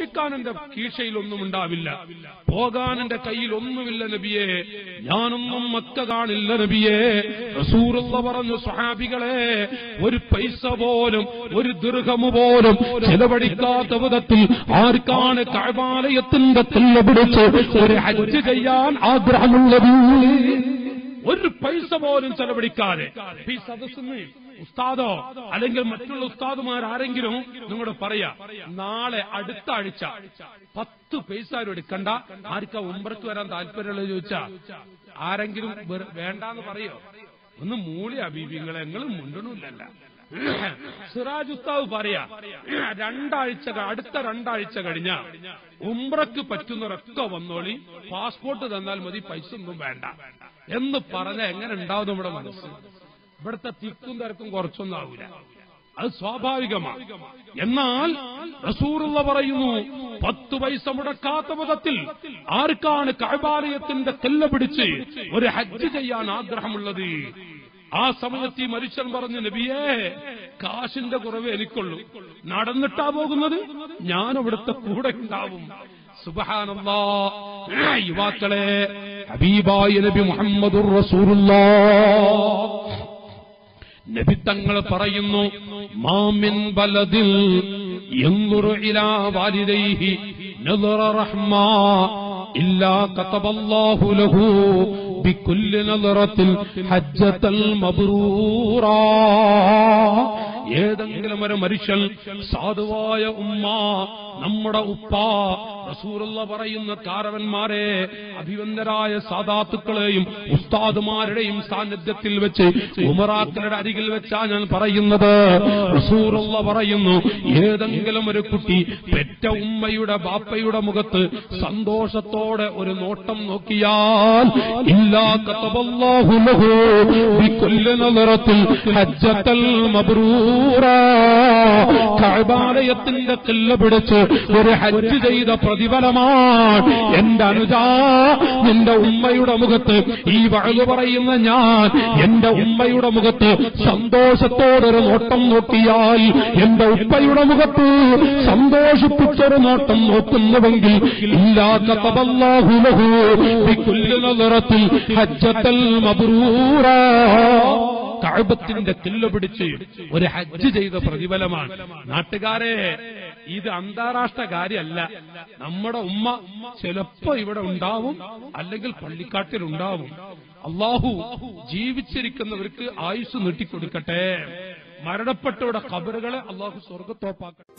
സൂക്ഷിക്കാൻ എന്റെ ഒന്നും ഉണ്ടാവില്ല. പോകാൻ എന്റെ കയ്യിൽ ഒന്നുമില്ല നബിയെ. ഞാനൊന്നും മക്ക കാണില്ല നബിയെ. റസൂറുള്ള പറഞ്ഞു സ്വഹാബികളെ ഒരു പൈസ പോലും ഒരു ദീർഘമു പോലും ചെലവഴിക്കാത്ത വിധത്തിൽ ആർക്കാണ് കാഴ്വാലയത്തിന്റെ തെല്ല പിടിച്ച് ഒരു ഹജ്ജ് ചെയ്യാൻ ആഗ്രഹമുള്ളത്? ഒരു പൈസ പോലും ചെലവഴിക്കാതെ. ഈ ഉസ്താദോ അല്ലെങ്കിൽ മറ്റുള്ള ഉസ്താദുമാർ ആരെങ്കിലും നിങ്ങളോട് പറയാ നാളെ അടുത്ത ആഴ്ച പത്ത് പൈസ എടുക്കണ്ട. ആർക്കാ ഉമ്പറക്ക് വരാൻ താല്പര്യമുള്ളത്? ചോദിച്ചാ ആരെങ്കിലും വേണ്ടെന്ന് പറയോ? ഒന്ന് മൂളി അബീബിങ്ങളെ നിങ്ങളും മുണ്ടണില്ലല്ല. സിറാജ് ഉസ്താവ് പറയാ രണ്ടാഴ്ച അടുത്ത രണ്ടാഴ്ച കഴിഞ്ഞ ഉംറക്ക് പറ്റുന്നവരൊക്കെ വന്നോളി പാസ്പോർട്ട് തന്നാൽ മതി പൈസ ഒന്നും വേണ്ട. എന്ന് പറഞ്ഞ എങ്ങനെ ഉണ്ടാവും നമ്മുടെ മനസ്സ്? ഇവിടുത്തെ തിക്കും തിരക്കും കുറച്ചൊന്നും ആവില്ല അത് സ്വാഭാവികമാണ്. എന്നാൽ റസൂറുള്ള പറയുന്നു പത്ത് പൈസ മുടക്കാത്ത വിധത്തിൽ ആർക്കാണ് കഴബാലയത്തിന്റെ തെല്ല പിടിച്ച് ഒരു ഹജ്ജ് ചെയ്യാൻ ആഗ്രഹമുള്ളത്? ആ സമയത്ത് ഈ മനുഷ്യൻ പറഞ്ഞു നബിയേ കാശിന്റെ കുറവ് എനിക്കുള്ളൂ. നടന്നിട്ടാ പോകുന്നത്? ഞാൻ അവിടുത്തെ കൂടെ ഉണ്ടാവും. സുബഹാനല്ലാ. യുവാക്കളെ ഹബീബായ നബി മുഹമ്മദുർ റസൂലുള്ളാ. നബി തങ്ങൾ പറയുന്നു മാമിൻ ബലതിൽ യൻദുറു ഇലാ വാലിദൈഹി നദറ റഹ്മ ഇല്ലാ കതബല്ലാഹു ലഹു ബികുല്ലി നദറത്തിൽ ഹജ്ജത്തൽ മബ്റൂറാ. ഏതെങ്കിലും ഒരു മനുഷ്യൻ സാധുവായ ഉമ്മ നമ്മുടെ ഉപ്പ റസൂറുള്ള പറയുന്ന കാരവന്മാരെ അഭിവന്ദരായ സാധാത്തുക്കളെയും ഉസ്താദുമാരുടെയും സാന്നിധ്യത്തിൽ വെച്ച് ഉമറാക്കളുടെ അരികിൽ വെച്ചാ ഞാൻ പറയുന്നത്. റസൂറുള്ള പറയുന്നു ഏതെങ്കിലും ഒരു കുട്ടി പെറ്റ ഉമ്മയുടെ ബാപ്പയുടെ മുഖത്ത് സന്തോഷത്തോടെ ഒരു നോട്ടം നോക്കിയാൽ ഇല്ലാ മബ്റൂറാ കഅബാലയത്തിന്റെ കില്ല പിടിച്ച് ഒരു ഹജ്ജ് ചെയ്ത പ്രതിഫലമാണ്. എന്റെ അനുജ നിന്റെ ഉമ്മയുടെ മുഖത്ത് ഈ വഴു പറയുന്ന ഞാൻ എന്റെ ഉമ്മയുടെ മുഖത്ത് സന്തോഷത്തോടൊരു നോട്ടം നോക്കിയാൽ എന്റെ ഉപ്പയുടെ മുഖത്ത് സന്തോഷിപ്പിച്ചൊരു നോട്ടം നോക്കുന്നുവെങ്കിൽ ഇല്ലാത്ത തബല്ലാഹുലഹു നിറത്തിൽ ഹജ്ജത്തൽ മബ്റൂറാ. കഅബത്തിന്റെ കില്ല പിടിച്ച് ഒരു ഹജ്ജ് ചെയ്ത പ്രതിഫലമാണ്. നാട്ടുകാരെ ഇത് അന്താരാഷ്ട്ര കാര്യമല്ല. നമ്മുടെ ഉമ്മ ചിലപ്പോ ഇവിടെ ഉണ്ടാവും അല്ലെങ്കിൽ പള്ളിക്കാട്ടിൽ ഉണ്ടാവും. അള്ളാഹു ജീവിച്ചിരിക്കുന്നവർക്ക് ആയുസ് നീട്ടിക്കൊടുക്കട്ടെ. മരണപ്പെട്ടവരുടെ കബറുകളെ അള്ളാഹു സ്വർഗത്തോപ്പാക്കട്ടെ